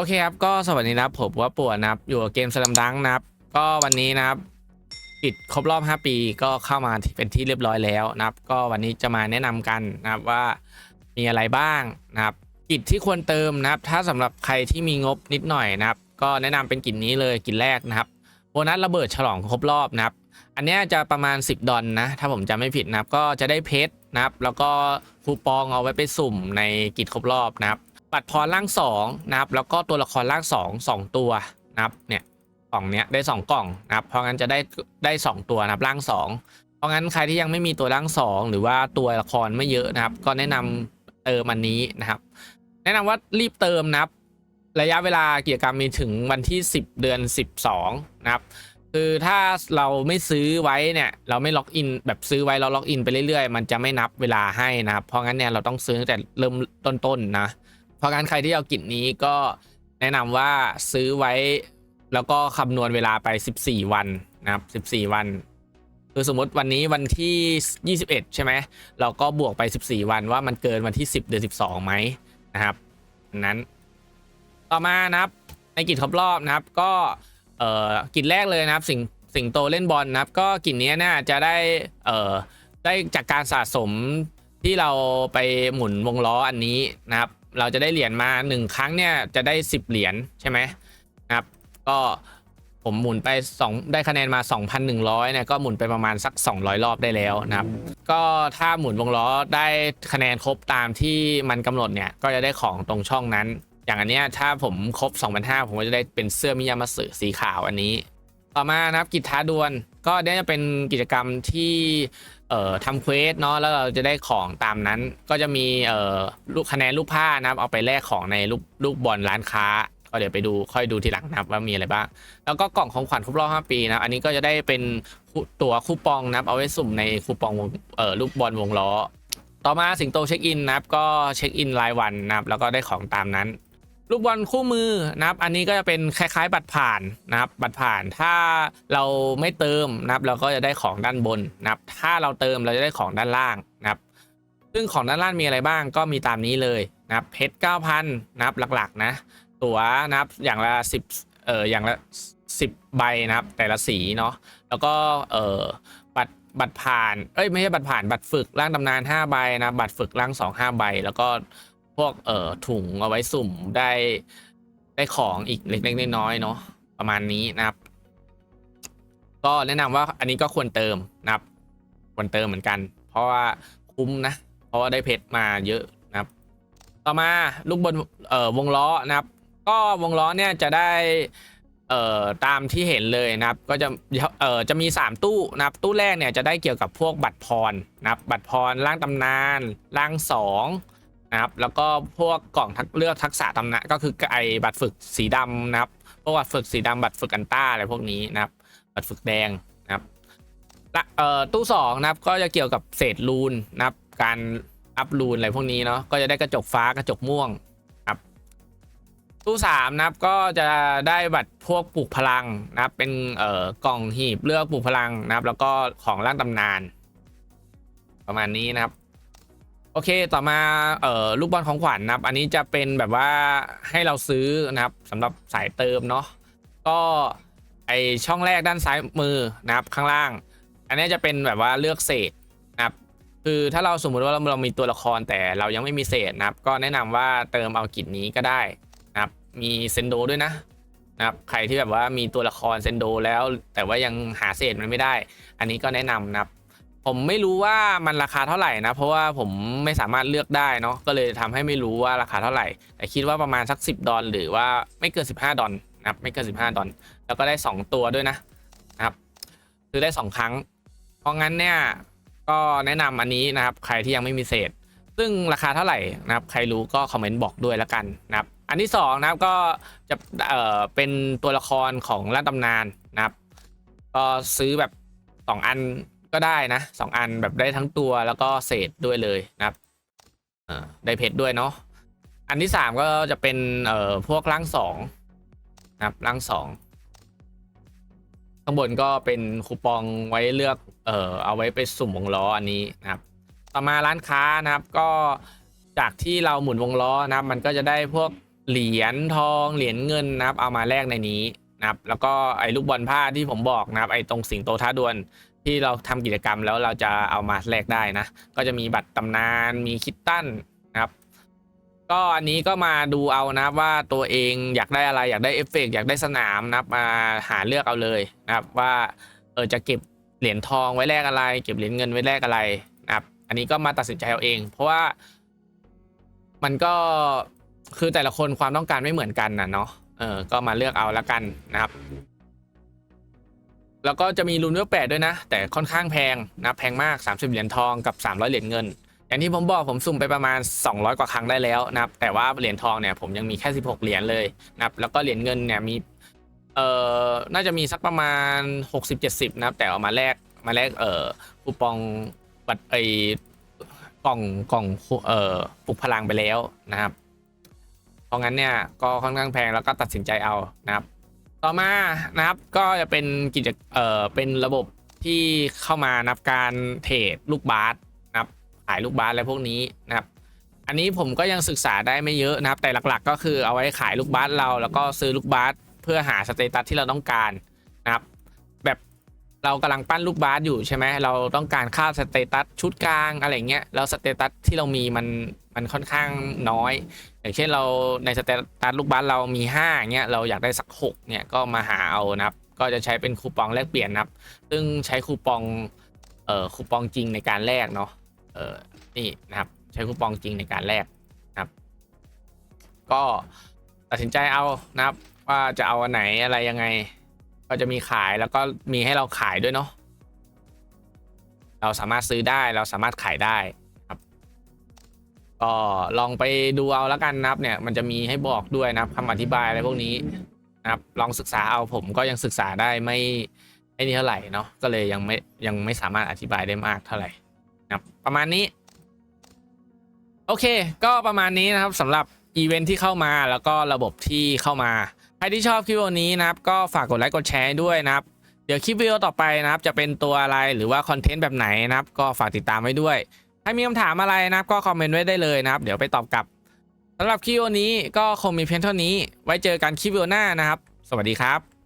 โอเคครับ ก็สวัสดีนะครับผมว่าปวดนะครับ อยู่กับเกมสลัมดังนะครับ ก็วันนี้นะครับปิดครบรอบ 5 ปีก็เข้ามาเป็นที่เรียบร้อยแล้วนะครับ ก็วันนี้จะมาแนะนำกันนะครับว่ามีอะไรบ้างนะครับ กิจที่ควรเติมนะครับ ถ้าสำหรับใครที่มีงบนิดหน่อยนะครับ ก็แนะนำเป็นกิจนี้เลยกิจแรกนะครับโบนัสระเบิดฉลองครบรอบนะครับ อันนี้จะประมาณ 10 ดอลนะ ถ้าผมจำไม่ผิดนะครับ ก็จะได้เพชรนะครับ แล้วก็คูปองเอาไว้ไปสุ่มในกิจครบรอบนะครับ บัตรพรร่างสองนะครับแล้วก็ตัวละครร่างสองสองตัวนะครับเนี่ยกล่องเนี้ยได้สองกล่องนะครับเพราะงั้นจะได้ได้สองตัวนะครับร่างสองเพราะงั้นใครที่ยังไม่มีตัวร่างสองหรือว่าตัวละครไม่เยอะนะครับ ก็แนะนำเติมอันนี้นะครับ แนะนำว่ารีบเติมนะครับ ระยะเวลากิจกรรมมีถึงวันที่ 10 เดือน 12 นะครับคือถ้าเราไม่ซื้อไว้เนี่ยเราไม่ล็อกอินแบบซื้อไว้เราล็อกอินไปเรื่อยๆ มันจะไม่นับเวลาให้นะครับเพราะงั้นเนี่ยเราต้องซื้อตั้งแต่เริ่มต้นๆนะ เพราะงั้นใครที่เอากิจนี้ก็แนะนำว่าซื้อไว้ แล้วก็คำนวณเวลาไป 14 วันนะครับ 14 วัน คือสมมติวันนี้วันที่ 21 ใช่ไหมเราก็บวกไป 14 วันว่ามันเกินวันที่ 10 เดือน 12ไหมนะครับนนั้นต่อมานะครับในกิจครบรอบนะครับ ก็เอ่อกิจแรกเลยนะครับ สิงสิงโตเล่นบอลนะครับ ก็กิจนี้น่าจะได้เอ่อได้จากการสะสมที่เราไปหมุนวงล้ออันนี้นะครับ เราจะได้เหรียญมาหนึ่งครั้งเนี่ยจะได้ 10 เหรียญใช่ไหมนะครับ ก็ผมหมุนไป 2 ได้คะแนนมา 2,100เนี่ยก็หมุนไปประมาณสัก 200 รอบได้แล้วนะครับ ก็ถ้าหมุนวงล้อได้คะแนนครบตามที่มันกำหนดเนี่ยก็จะได้ของตรงช่องนั้น อย่างอันเนี้ยถ้าผมครบ2,500ผมก็จะได้เป็นเสื้อมิยามาสึสีขาวอันนี้ ต่อมานะครับกิจท้าดวล ก็เนี่ยจะเป็นกิจกรรมที่เอ่อทำเควสเนาะแล้วเราจะได้ของตามนั้น ก็จะมีเอ่อลูกคะแนนลูกผ้านะครับเอาไปแลกของในลูกลูกบอลร้านค้าก็เดี๋ยวไปดูค่อยดูทีหลังนะครับว่ามีอะไรบ้าง แล้วก็กล่องของขวัญครบรอบ5ปีนะอันนี้ก็จะได้เป็นตัวคูปองนะครับเอาไว้สุ่มในคูปองวงเอ่อลูกบอลวงล้อ ต่อมาสิงโตเช็คอินนะครับก็เช็คอินรายวันนะครับแล้วก็ได้ของตามนั้น ลูกบอลคู่มือนะครับ อันนี้ก็จะเป็นคล้ายๆ บัตรผ่านนะครับ บัตรผ่านถ้าเราไม่เติมนะครับ เราก็จะได้ของด้านบนนะครับ ถ้าเราเติมเราจะได้ของด้านล่างนะครับ ซึ่งของด้านล่างมีอะไรบ้างก็มีตามนี้เลยนะครับเพชร9,000นะครับหลักๆ นะ ตั๋วนะครับอย่างละ10เอออย่างละ10 ใบนะครับ แต่ละสีเนาะแล้วก็เออบัตรบัตรผ่านเอ้ยไม่ใช่บัตรผ่านบัตรฝึกร่างตำนาน 5 ใบนะบัตรฝึกร่าง2 5ใบแล้วก็ พวกเอ่อถุงเอาไว้สุ่มได้ได้ของอีกเล็กๆน้อยๆเนาะประมาณนี้นะครับ ก็แนะนำว่าอันนี้ก็ควรเติมนะครับ ควรเติมเหมือนกัน เพราะว่าคุ้มนะ เพราะว่าได้เพชรมาเยอะนะครับ ต่อมาลูกบนเอ่อวงล้อนะครับ ก็วงล้อเนี่ยจะได้เอ่อตามที่เห็นเลยนะครับ ก็จะเอ่อจะมี 3 ตู้นะครับ ตู้แรกเนี่ยจะได้เกี่ยวกับพวกบัตรพรนะครับ บัตรพรร่างตำนานร่างสอง นะครับ แล้วก็พวกกล่องทักเลือกทักษะตำนานก็คือไอบัตรฝึกสีดำนะครับ พวกบัตรฝึกสีดำบัตรฝึกอันต้าอะไรพวกนี้นะครับ บัตรฝึกแดงนะครับและเอ่อตู้สองนะครับก็จะเกี่ยวกับเศษรูนนะครับ การอัพรูนอะไรพวกนี้เนาะ ก็จะได้กระจกฟ้ากระจกม่วงครับตู้สามนะครับก็จะได้บัตรพวกปลูกพลังนะครับ เป็นเอ่อกล่องหีบเลือกปลูกพลังนะครับ แล้วก็ของร่างตำนาน ประมาณนี้นะครับ โอเคต่อมาเอ่อลูกบอลของขวัญนะครับ อันนี้จะเป็นแบบว่าให้เราซื้อนะครับสำหรับสายเติมเนาะก็ไอช่องแรกด้านซ้ายมือนะครับข้างล่าง อันนี้จะเป็นแบบว่าเลือกเศษนะครับคือถ้าเราสมมุติว่าเราเรามีตัวละครแต่เรายังไม่มีเศษนะครับ ก็แนะนำว่าเติมเอากิจนี้ก็ได้นะครับ มีเซนโดด้วยนะนะครับใครที่แบบว่ามีตัวละครเซนโดแล้ว แต่ว่ายังหาเศษมันไม่ได้ อันนี้ก็แนะนำนะครับ ผมไม่รู้ว่ามันราคาเท่าไหร่นะ เพราะว่าผมไม่สามารถเลือกได้เนาะก็เลยทำให้ไม่รู้ว่าราคาเท่าไหร่ แต่คิดว่าประมาณสัก 10 ดอลหรือว่าไม่เกิน 15 ดอลนะครับไม่เกิน 15 ดอลแล้วก็ได้ 2 ตัวด้วยนะนะครับซื้อได้ 2 ครั้ง เพราะงั้นเนี่ยก็แนะนำอันนี้นะครับ ใครที่ยังไม่มีเศษ ซึ่งราคาเท่าไหร่นะครับ ใครรู้ก็คอมเมนต์บอกด้วยแล้วกันนะครับ อันที่สองนะครับก็จะเอ่อเป็นตัวละครของร่าตำนานนะครับ ก็ซื้อแบบ 2 อัน ก็ได้นะสองอันแบบได้ทั้งตัวแล้วก็เศษด้วยเลยนะครับได้เพชรด้วยเนาะอันที่สามก็จะเป็นเอ่อพวกร่างสองนะครับร่างสองข้างบนก็เป็นคูปองไว้เลือกเอ่อเอาไว้ไปสุ่มวงล้ออันนี้นะครับ ต่อมาร้านค้านะครับก็จากที่เราหมุนวงล้อนะครับ มันก็จะได้พวกเหรียญทองเหรียญเงินนะครับ เอามาแลกในนี้นะครับ แล้วก็ไอ้ลูกบอลผ้าที่ผมบอกนะครับ ไอ้ตรงสิงโตท้าดวล ที่เราทำกิจกรรมแล้วเราจะเอามาแลกได้นะ ก็จะมีบัตรตำนานมีคิตตันนะครับ ก็อันนี้ก็มาดูเอานะครับว่าตัวเองอยากได้อะไรอยากได้เอฟเฟกต์อยากได้สนามนะครับมาหาเลือกเอาเลยนะครับว่าเออจะเก็บเหรียญทองไว้แลกอะไร เก็บเหรียญเงินไว้แลกอะไรนะครับ อันนี้ก็มาตัดสินใจเอาเอง เพราะว่ามันก็คือแต่ละคนความต้องการไม่เหมือนกันนะเนาะเออก็มาเลือกเอาละกันนะครับ แล้วก็จะมีรูนเวลแปดด้วยนะ แต่ค่อนข้างแพงนะแพงมาก 30 เหรียญทองกับ 300 เหรียญเงิน อย่างที่ผมบอกผมสุ่มไปประมาณ 200 กว่าครั้งได้แล้วนะครับแต่ว่าเหรียญทองเนี่ยผมยังมีแค่ 16 เหรียญเลยนะครับแล้วก็เหรียญเงินเนี่ยมีเอ่อน่าจะมีสักประมาณ 60-70 นะครับแต่เอามาแลกมาแลกเอ่อคูปองบัตรไอกล่องกล่องเอ่อปลุกพลังไปแล้วนะครับ เพราะงั้นเนี่ยก็ค่อนข้างแพงแล้วก็ตัดสินใจเอานะครับ ต่อมานะครับก็จะเป็นกิจเอ่อเป็นระบบที่เข้ามานับการเทรดลูกบาสนะครับขายลูกบาสอะไรพวกนี้นะครับ อันนี้ผมก็ยังศึกษาได้ไม่เยอะนะครับ แต่หลักๆ ก็คือเอาไว้ขายลูกบาสเรา แล้วก็ซื้อลูกบาสเพื่อหาสเตตัสที่เราต้องการนะครับ แบบเรากำลังปั้นลูกบาสอยู่ใช่ไหมเราต้องการค่าสเตตัสชุดกลางอะไรเงี้ยแล้วสเตตัสที่เรามีมัน มันค่อนข้างน้อย อย่างเช่นเราในสเตตัสลูกบาสเรามี5เงี้ยเราอยากได้สัก6เนี่ยก็มาหาเอานะครับ ก็จะใช้เป็นคูปองแลกเปลี่ยนนะครับ ซึ่งใช้คูปองเอ่อคูปองจริงในการแลกเนาะเออนี่นะครับใช้คูปองจริงในการแลกนะครับ ก็ตัดสินใจเอานะครับ ว่าจะเอาอันไหนอะไรยังไง ก็จะมีขายแล้วก็มีให้เราขายด้วยเนาะเราสามารถซื้อได้เราสามารถขายได้ ก็ลองไปดูเอาแล้วกันนะครับเนี่ยมันจะมีให้บอกด้วยนะครับคำอธิบายอะไรพวกนี้นะครับลองศึกษาเอาผมก็ยังศึกษาได้ไม่ไม่นี่เท่าไหร่เนาะก็เลยยังไม่ยังไม่สามารถอธิบายได้มากเท่าไหร่นะครับประมาณนี้ โอเค ก็ประมาณนี้นะครับสำหรับอีเวนท์ที่เข้ามาแล้วก็ระบบที่เข้ามา ใครที่ชอบคลิปวิดีโอนี้นะครับ ก็ฝากกดไลค์กดแชร์ด้วยนะครับ เดี๋ยวคลิปวิดีโอต่อไปนะครับ จะเป็นตัวอะไรหรือว่าคอนเทนต์แบบไหนนะครับ ก็ฝากติดตามไว้ด้วย ถ้ามีคำถามอะไรนะครับ ก็คอมเมนต์ไว้ได้เลยนะครับ เดี๋ยวไปตอบกลับสำหรับคลิปวันนี้ก็คงมีเพียงเท่านี้ ไว้เจอกันคลิปวิดีโอหน้านะครับ สวัสดีครับ